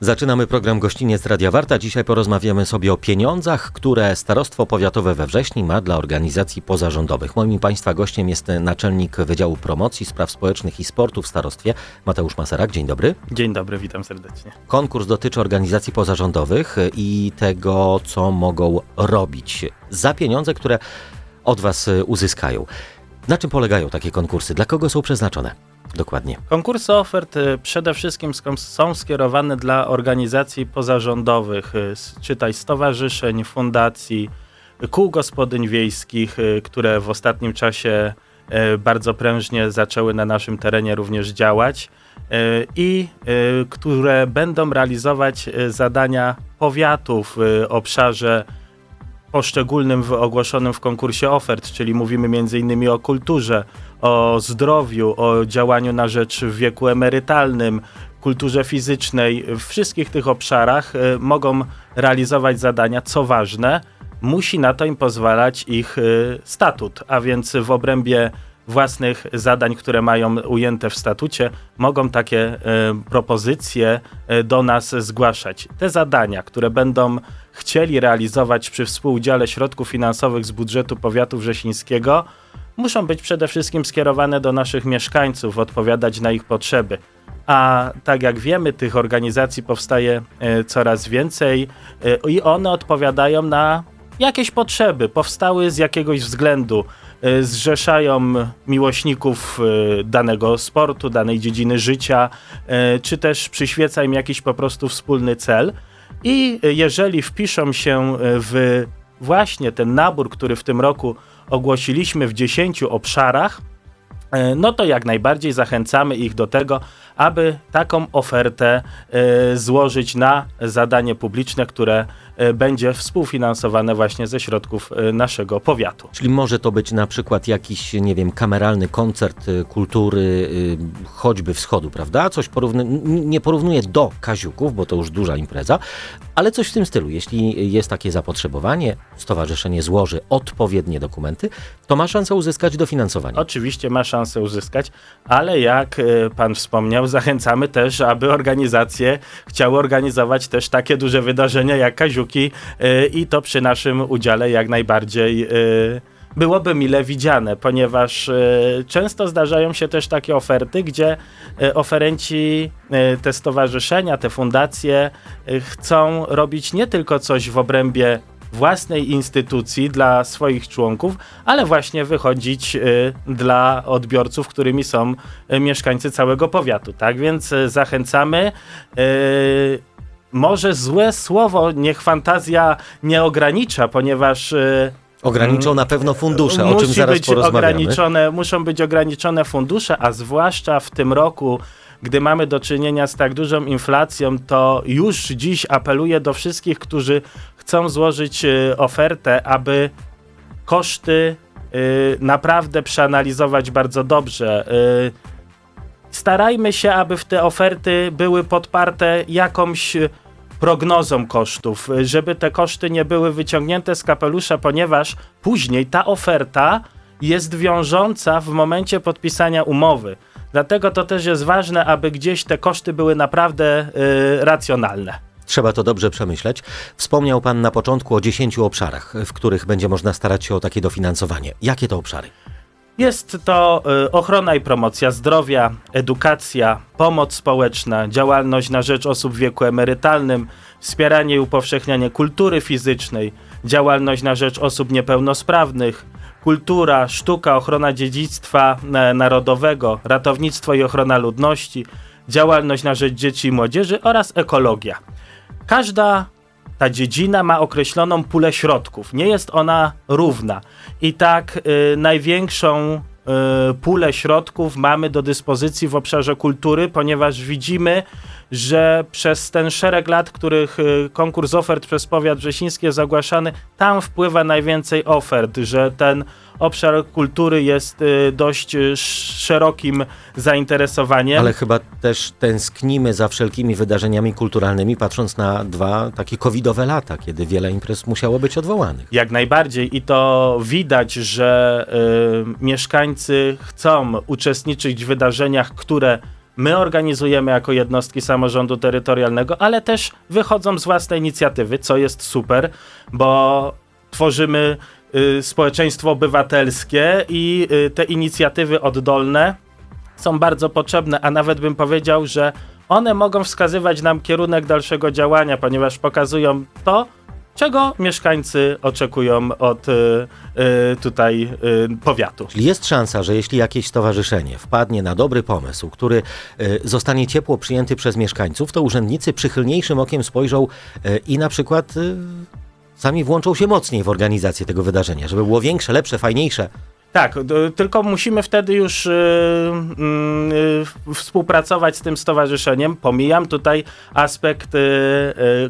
Zaczynamy program Gościniec Radia Warta. Dzisiaj porozmawiamy sobie o pieniądzach, które Starostwo Powiatowe we Wrześni ma dla organizacji pozarządowych. Moim Państwa gościem jest naczelnik Wydziału Promocji, Spraw Społecznych i Sportu w Starostwie, Mateusz Maserak. Dzień dobry. Dzień dobry, witam serdecznie. Konkurs dotyczy organizacji pozarządowych i tego, co mogą robić za pieniądze, które od Was uzyskają. Na czym polegają takie konkursy? Dla kogo są przeznaczone? Dokładnie. Konkursy ofert y, przede wszystkim są skierowane dla organizacji pozarządowych, y, czytaj stowarzyszeń, fundacji, kół gospodyń wiejskich, y, które w ostatnim czasie bardzo prężnie zaczęły na naszym terenie również działać i które będą realizować zadania powiatów w obszarze poszczególnym ogłoszonym w konkursie ofert, czyli mówimy m.in. o kulturze, o zdrowiu, o działaniu na rzecz wieku emerytalnym, kulturze fizycznej. W wszystkich tych obszarach y, mogą realizować zadania, co ważne, musi na to im pozwalać ich y, statut, a więc w obrębie własnych zadań, które mają ujęte w statucie, mogą takie y, propozycje do nas zgłaszać. Te zadania, które będą chcieli realizować przy współudziale środków finansowych z budżetu powiatu wrzesińskiego, muszą być przede wszystkim skierowane do naszych mieszkańców, odpowiadać na ich potrzeby. A tak jak wiemy, tych organizacji powstaje e, coraz więcej e, i one odpowiadają na jakieś potrzeby, powstały z jakiegoś względu, e, zrzeszają miłośników danego sportu, danej dziedziny życia, czy też przyświeca im jakiś po prostu wspólny cel. I jeżeli wpiszą się w właśnie ten nabór, który w tym roku ogłosiliśmy w 10 obszarach, e, no to jak najbardziej zachęcamy ich do tego, aby taką ofertę e, złożyć na zadanie publiczne, które e, będzie współfinansowane właśnie ze środków e, naszego powiatu. Czyli może to być na przykład jakiś, nie wiem, kameralny koncert kultury, choćby wschodu, prawda? Coś porówny, nie porównuję do Kaziuków, bo to już duża impreza, ale coś w tym stylu. Jeśli jest takie zapotrzebowanie, stowarzyszenie złoży odpowiednie dokumenty, to ma szansę uzyskać dofinansowanie. Oczywiście ma szansę uzyskać, ale jak pan wspomniał, zachęcamy też, aby organizacje chciały organizować też takie duże wydarzenia jak Kaziuki e, i to przy naszym udziale jak najbardziej e, byłoby mile widziane, ponieważ e, często zdarzają się też takie oferty, gdzie oferenci, te stowarzyszenia, te fundacje chcą robić nie tylko coś w obrębie własnej instytucji dla swoich członków, ale właśnie wychodzić y, dla odbiorców, którymi są y, mieszkańcy całego powiatu. Tak więc y, zachęcamy. Może złe słowo, niech fantazja nie ogranicza, ponieważ Ograniczą na pewno fundusze, o czym zaraz być ograniczone, muszą być ograniczone fundusze, a zwłaszcza w tym roku, gdy mamy do czynienia z tak dużą inflacją, to już dziś apeluję do wszystkich, którzy chcą złożyć y, ofertę, aby koszty y, naprawdę przeanalizować bardzo dobrze. Y, starajmy się, aby w te oferty były podparte jakąś prognozą kosztów, żeby te koszty nie były wyciągnięte z kapelusza, ponieważ później ta oferta jest wiążąca w momencie podpisania umowy. Dlatego to też jest ważne, aby gdzieś te koszty były naprawdę y, racjonalne. Trzeba to dobrze przemyśleć. Wspomniał Pan na początku o 10 obszarach, w których będzie można starać się o takie dofinansowanie. Jakie to obszary? Jest to y, ochrona i promocja zdrowia, edukacja, pomoc społeczna, działalność na rzecz osób w wieku emerytalnym, wspieranie i upowszechnianie kultury fizycznej, działalność na rzecz osób niepełnosprawnych, kultura, sztuka, ochrona dziedzictwa e, narodowego, ratownictwo i ochrona ludności, działalność na rzecz dzieci i młodzieży oraz ekologia. Każda ta dziedzina ma określoną pulę środków. Nie jest ona równa. I tak y, największą y, pulę środków mamy do dyspozycji w obszarze kultury, ponieważ widzimy, że przez ten szereg lat, których y, konkurs ofert przez powiat wrzesiński jest ogłaszany, tam wpływa najwięcej ofert, że ten obszar kultury jest y, dość y, sz- szerokim zainteresowaniem. Ale chyba też tęsknimy za wszelkimi wydarzeniami kulturalnymi, patrząc na dwa takie covidowe lata, kiedy wiele imprez musiało być odwołanych. Jak najbardziej i to widać, że y, mieszkańcy chcą uczestniczyć w wydarzeniach, które my organizujemy jako jednostki samorządu terytorialnego, ale też wychodzą z własnej inicjatywy, co jest super, bo tworzymy społeczeństwo obywatelskie i y, te inicjatywy oddolne są bardzo potrzebne, a nawet bym powiedział, że one mogą wskazywać nam kierunek dalszego działania, ponieważ pokazują to, czego mieszkańcy oczekują od y, y, tutaj y, powiatu. Czyli jest szansa, że jeśli jakieś stowarzyszenie wpadnie na dobry pomysł, który y, zostanie ciepło przyjęty przez mieszkańców, to urzędnicy przychylniejszym okiem spojrzą y, i na przykład y, sami włączą się mocniej w organizację tego wydarzenia, żeby było większe, lepsze, fajniejsze. Tak, tylko musimy wtedy już y, y, współpracować z tym stowarzyszeniem. Pomijam tutaj aspekt y,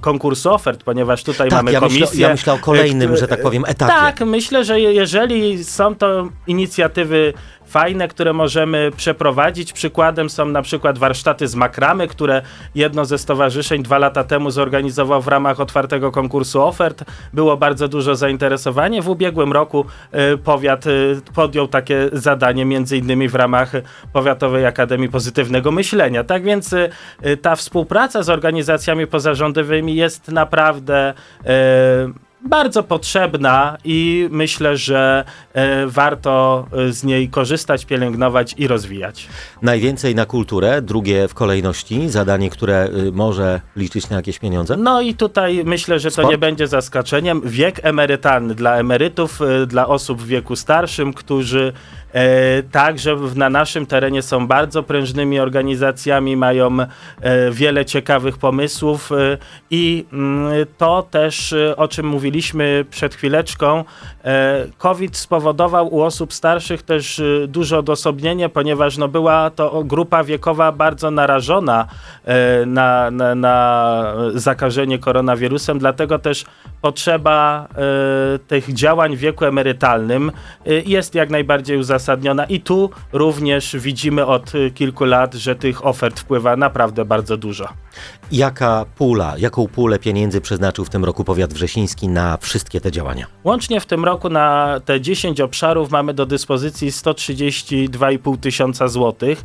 konkursu ofert, ponieważ tutaj Tak, mamy ja myślę, komisję. ja myślę o kolejnym, że tak powiem, etapie. Tak, myślę, że je- jeżeli są to inicjatywy fajne, które możemy przeprowadzić. Przykładem są na przykład warsztaty z makramy, które jedno ze stowarzyszeń dwa lata temu zorganizował w ramach otwartego konkursu ofert. Było bardzo dużo zainteresowanie. W ubiegłym roku y, powiat y, podjął takie zadanie, między innymi w ramach Powiatowej Akademii Pozytywnego Myślenia. Tak więc y, ta współpraca z organizacjami pozarządowymi jest naprawdę bardzo potrzebna i myślę, że e, warto e, z niej korzystać, pielęgnować i rozwijać. Najwięcej na kulturę, drugie w kolejności, zadanie, które y, może liczyć na jakieś pieniądze. No i tutaj myślę, że to Sport? nie będzie zaskoczeniem. Wiek emerytalny dla emerytów, e, dla osób w wieku starszym, którzy e, także na naszym terenie są bardzo prężnymi organizacjami, mają wiele ciekawych pomysłów e, i mm, to też, o czym mówiliśmy przed chwileczką, e, COVID spowodował u osób starszych też e, duże odosobnienie, ponieważ no, była to grupa wiekowa bardzo narażona e, na, na, na zakażenie koronawirusem, dlatego też potrzeba tych działań w wieku emerytalnym jest jak najbardziej uzasadniona. I tu również widzimy od kilku lat, że tych ofert wpływa naprawdę bardzo dużo. Jaka pula, jaką pulę pieniędzy przeznaczył w tym roku powiat wrzesiński na wszystkie te działania? Łącznie w tym roku na te 10 obszarów mamy do dyspozycji 132,5 tysiąca złotych.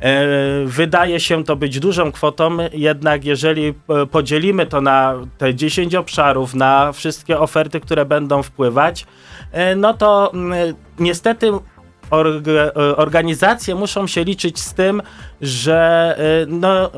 E, Wydaje się to być dużą kwotą, jednak jeżeli e, podzielimy to na te 10 obszarów, na wszystkie oferty, które będą wpływać, e, no to mm, niestety e, organizacje muszą się liczyć z tym, że e, no,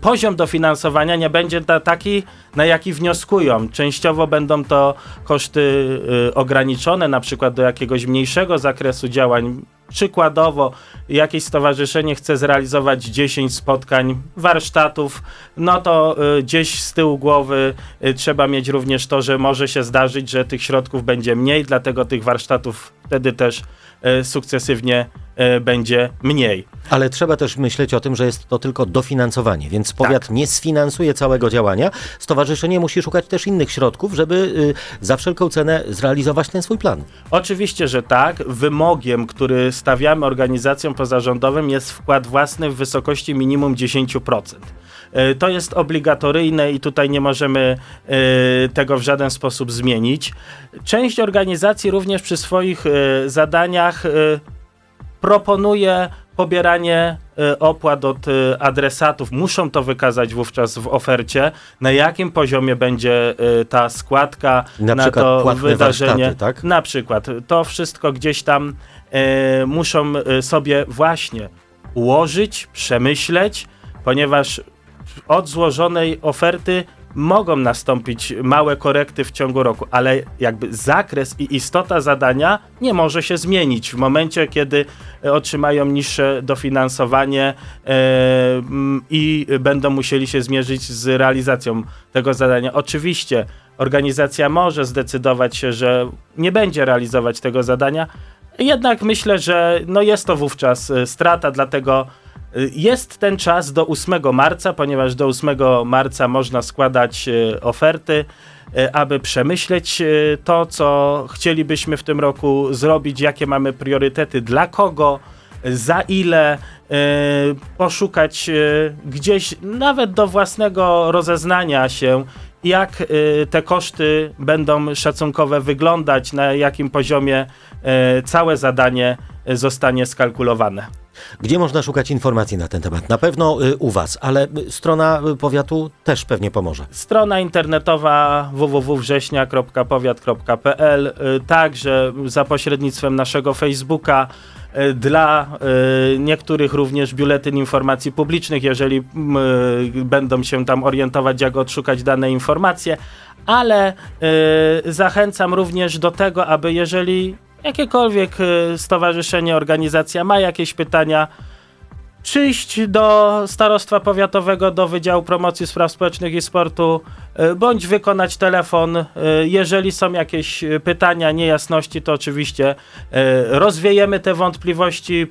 poziom dofinansowania nie będzie ta, taki, na jaki wnioskują. Częściowo będą to koszty e, ograniczone, na przykład do jakiegoś mniejszego zakresu działań. Przykładowo, jakieś stowarzyszenie chce zrealizować 10 spotkań, warsztatów, no to y, gdzieś z tyłu głowy y, trzeba mieć również to, że może się zdarzyć, że tych środków będzie mniej, dlatego tych warsztatów wtedy też y, sukcesywnie będzie mniej. Ale trzeba też myśleć o tym, że jest to tylko dofinansowanie, więc powiat nie sfinansuje całego działania. Stowarzyszenie musi szukać też innych środków, żeby y, za wszelką cenę zrealizować ten swój plan. Oczywiście, że tak. Wymogiem, który stawiamy organizacjom pozarządowym jest wkład własny w wysokości minimum 10%. E, To jest obligatoryjne i tutaj nie możemy e, tego w żaden sposób zmienić. Część organizacji również przy swoich e, zadaniach e, proponuje pobieranie e, opłat od e, adresatów. Muszą to wykazać wówczas w ofercie, na jakim poziomie będzie e, ta składka Na na, to wydarzenie. tak? Na przykład to wszystko gdzieś tam muszą sobie właśnie ułożyć, przemyśleć, ponieważ od złożonej oferty mogą nastąpić małe korekty w ciągu roku, ale jakby zakres i istota zadania nie może się zmienić w momencie, kiedy e, otrzymają niższe dofinansowanie e, mm, i będą musieli się zmierzyć z realizacją tego zadania. Oczywiście organizacja może zdecydować się, że nie będzie realizować tego zadania, jednak myślę, że no jest to wówczas e, strata, dlatego jest ten czas do 8 marca, ponieważ do 8 marca można składać e, oferty, e, aby przemyśleć e, to, co chcielibyśmy w tym roku zrobić, jakie mamy priorytety, dla kogo, za ile, poszukać gdzieś nawet do własnego rozeznania się, jak te koszty będą szacunkowe wyglądać, na jakim poziomie całe zadanie zostanie skalkulowane. Gdzie można szukać informacji na ten temat? Na pewno y, u Was, ale y, strona y, powiatu też pewnie pomoże. Strona internetowa www.września.powiat.pl, także za pośrednictwem naszego Facebooka. Dla niektórych również biuletyn informacji publicznych, jeżeli będą się tam orientować, jak odszukać dane informacje, ale zachęcam również do tego, aby jeżeli jakiekolwiek y, stowarzyszenie, organizacja ma jakieś pytania, przyjść do Starostwa Powiatowego, do Wydziału Promocji Spraw Społecznych i Sportu, y, bądź wykonać telefon. Y, Jeżeli są jakieś pytania, niejasności, to oczywiście rozwiejemy te wątpliwości,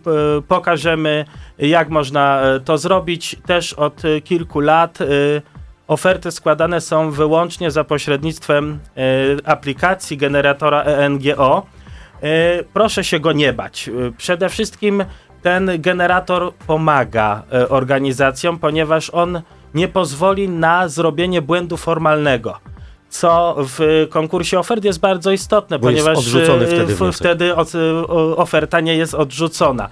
pokażemy, jak można to zrobić. Też od kilku lat oferty składane są wyłącznie za pośrednictwem aplikacji generatora ENGO. E, Proszę się go nie bać. E, Przede wszystkim ten generator pomaga e, organizacjom, ponieważ on nie pozwoli na zrobienie błędu formalnego. Co w konkursie ofert jest bardzo istotne, Bo ponieważ wtedy w- wtedy oferta nie jest odrzucona.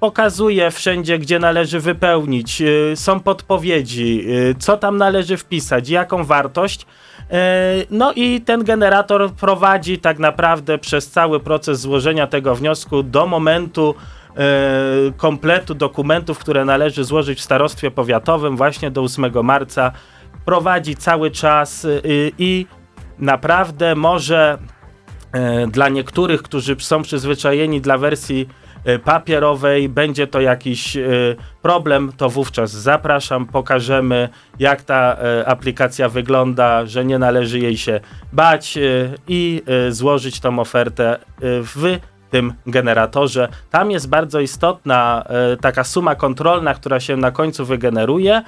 Pokazuje wszędzie, gdzie należy wypełnić, są podpowiedzi, co tam należy wpisać, jaką wartość. E, No i ten generator prowadzi tak naprawdę przez cały proces złożenia tego wniosku do momentu e, kompletu dokumentów, które należy złożyć w starostwie powiatowym właśnie do 8 marca. Prowadzi cały czas y, i naprawdę może e, dla niektórych, którzy są przyzwyczajeni dla wersji e, papierowej, będzie to jakiś e, problem, to wówczas zapraszam, pokażemy jak ta e, aplikacja wygląda, że nie należy jej się bać e, i e, złożyć tą ofertę e, w tym generatorze. Tam jest bardzo istotna e, taka suma kontrolna, która się na końcu wygeneruje.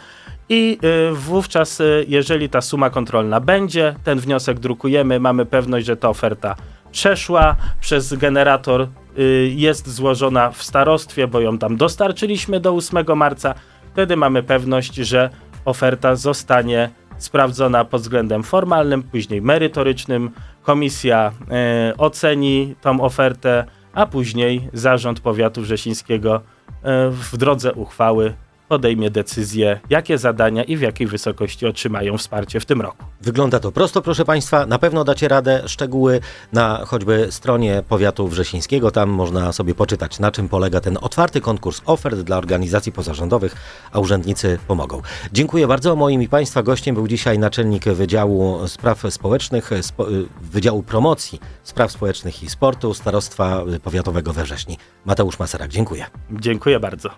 I wówczas, jeżeli ta suma kontrolna będzie, ten wniosek drukujemy, mamy pewność, że ta oferta przeszła przez generator, jest złożona w starostwie, bo ją tam dostarczyliśmy do 8 marca. Wtedy mamy pewność, że oferta zostanie sprawdzona pod względem formalnym, później merytorycznym. Komisja y, oceni tą ofertę, a później zarząd powiatu wrzesińskiego y, w drodze uchwały podejmie decyzję, jakie zadania i w jakiej wysokości otrzymają wsparcie w tym roku. Wygląda to prosto, proszę Państwa. Na pewno dacie radę. Szczegóły na choćby stronie powiatu wrzesińskiego. Tam można sobie poczytać, na czym polega ten otwarty konkurs ofert dla organizacji pozarządowych, a urzędnicy pomogą. Dziękuję bardzo. Moim i Państwa gościem był dzisiaj naczelnik Wydziału Spraw Społecznych, spo, Wydziału Promocji Spraw Społecznych i Sportu Starostwa Powiatowego we Wrześni, Mateusz Maserak. Dziękuję. Dziękuję bardzo.